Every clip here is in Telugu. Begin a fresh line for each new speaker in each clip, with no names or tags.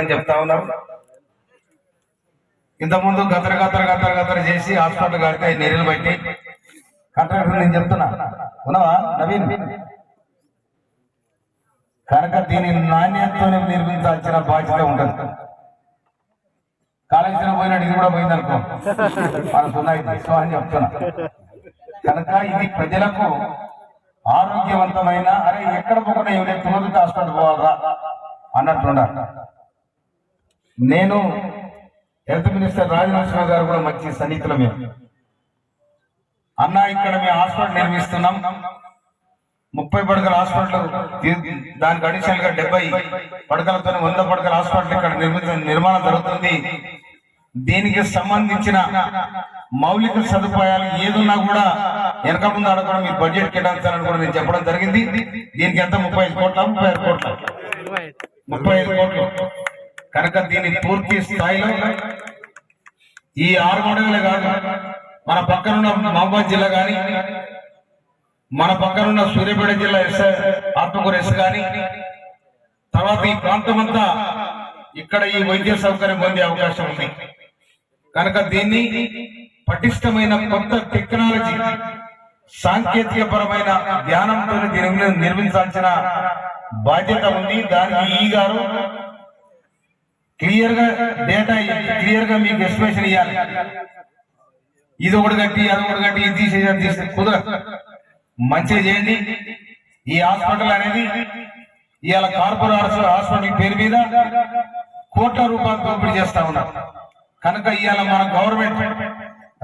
అని చెప్తా ఉన్నారు ఇంతకుముందు గతర గతర గతర గతర చేసి హాస్పిటల్ కడితే నీళ్ళు పెట్టి కాంట్రాక్టర్ నేను చెప్తున్నా. ఉన్నావా నవీన్? కనుక దీని నాణ్యతతోనే నిర్మించాల్సిన బాధ్యత ఉంటుంది. కాళేశ్వరం పోయినట్టు ఇది కూడా పోయింది అనుకో మన సున్నాయి అని చెప్తున్నా. కనుక ఇది ప్రజలకు ఆరోగ్యవంతమైన అరే ఎక్కడ పోకుండా ఎవరైనా తోలుకి హాస్పిటల్ పోవాలరా? అన్నట్లున్నారు. నేను హెల్త్ మినిస్టర్ రాజనరసింహ గారు కూడా మంచి సన్నిహితులు మేము. అన్న ఇక్కడ మేము హాస్పిటల్ నిర్మిస్తున్నాం. ముప్పై పడకల హాస్పిటల్ దానికి అడిషనల్గా డెబ్బై పడకలతో వంద పడకల హాస్పిటల్ ఇక్కడ నిర్మిత నిర్మాణం జరుగుతుంది. దీనికి సంబంధించిన మౌలిక సదుపాయాలు ఏదున్నా కూడా వెనక ముందు అడగడం మీ బడ్జెట్ కేటాయించాలని కూడా నేను చెప్పడం జరిగింది. దీనికి ఎంత? ముప్పై ఐదు కోట్ల? ముప్పై ఐదు కోట్ల? ముప్పై ఐదు కోట్లు. కనుక దీని పూర్తి స్థాయిలో ఈ ఆరు మండలే కాదు మన పక్కనున్న మహబాద్ జిల్లా కానీ మన పక్కనున్న సూర్యాపేట జిల్లా ఎస్ ఆత్మకూరు ఎస్ కానీ తర్వాత ఈ ప్రాంతం అంతా ఇక్కడ ఈ వైద్య సౌకర్యం పొందే అవకాశం ఉంది. కనుక దీన్ని పటిష్టమైన కొత్త టెక్నాలజీ సాంకేతిక పరమైన ధ్యానంతో నిర్మించాల్సిన బాధ్యత ఉంది. దానికి ఈ గారు క్లియర్గా డేటా క్లియర్గా మీకు ఎక్స్ప్రెషన్ ఇవ్వాలి ఇది ఒకటి కట్టి అది ఒకటి కట్టి ఇది తీసేసి అది తీసేసి. కుదరదు. మంచిగా చేయండి. ఈ హాస్పిటల్ అనేది ఇవాళ కార్పొరేట్ హాస్పిటల్ పేరు మీద కోట్ల రూపాయలు దోపిడీ చేస్తా ఉన్నారు. కనుక ఇవాళ మన గవర్నమెంట్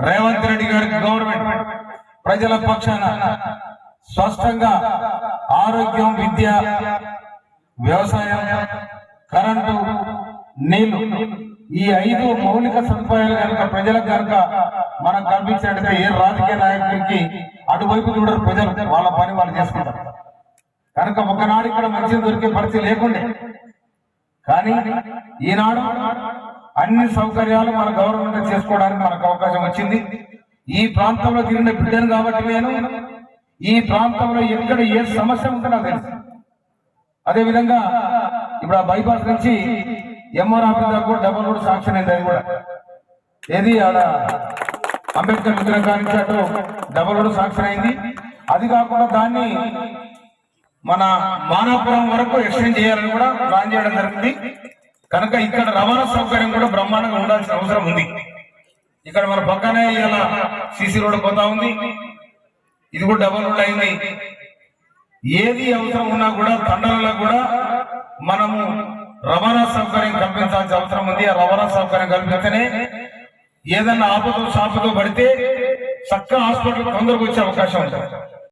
రేవంత్ రెడ్డి గారి గవర్నమెంట్ ప్రజల పక్షాన స్పష్టంగా ఆరోగ్యం విద్య వ్యవసాయం కరెంటు నీళ్ళు ఈ ఐదు మౌలిక సదుపాయాలు కనుక ప్రజలకు కనుక మనం కల్పించినట్లయితే ఏ రాజకీయ నాయకుడికి అటువైపు చూడరు ప్రజలు వాళ్ళ పని వాళ్ళు చేసుకుంటారు. కనుక ఒకనాడు ఇక్కడ మంచి దొరికే పరిస్థితి లేకుండే. కానీ ఈనాడు అన్ని సౌకర్యాలు మన గవర్నమెంట్ చేసుకోవడానికి మనకు అవకాశం వచ్చింది. ఈ ప్రాంతంలో తిరిగిన బిడ్డను కాబట్టి నేను ఈ ప్రాంతంలో ఎక్కడ ఏ సమస్య ఉందో నాకు తెలుసు. అదేవిధంగా ఇప్పుడు ఆ బైపాస్ నుంచి ఎంఆర్ ఆఫీస్ కూడా డబల్ కూడా శాంక్షన్ అయింది అది కూడా. ఏది ఆడ అంబేద్కర్ విగ్రహం కానించి అటు డబల్ రోడ్ శాంక్షన్ అయింది. అది కాకుండా దాన్ని మన మానాపురం వరకు ఎక్స్టెండ్ చేయాలని కూడా ప్లాన్ చేయడం జరిగింది. కనుక ఇక్కడ రవాణా సౌకర్యం కూడా బ్రహ్మాండంగా ఉండాల్సిన అవసరం ఉంది. ఇక్కడ మన పక్కనే ఇలా సీసీ రోడ్ పోతా ఉంది. ఇది కూడా డబల్ రోడ్ అయింది. ఏది అవసరం ఉన్నా కూడా తండలలో కూడా మనము రవాణా సౌకర్యం కల్పించాల్సిన అవసరం ఉంది. ఆ రవాణా సౌకర్యం కల్పిస్తేనే ఏదన్నా ఆపదో సాపదో పడితే చక్క హాస్పిటల్ తొందరగా వచ్చే అవకాశం ఉంటుంది.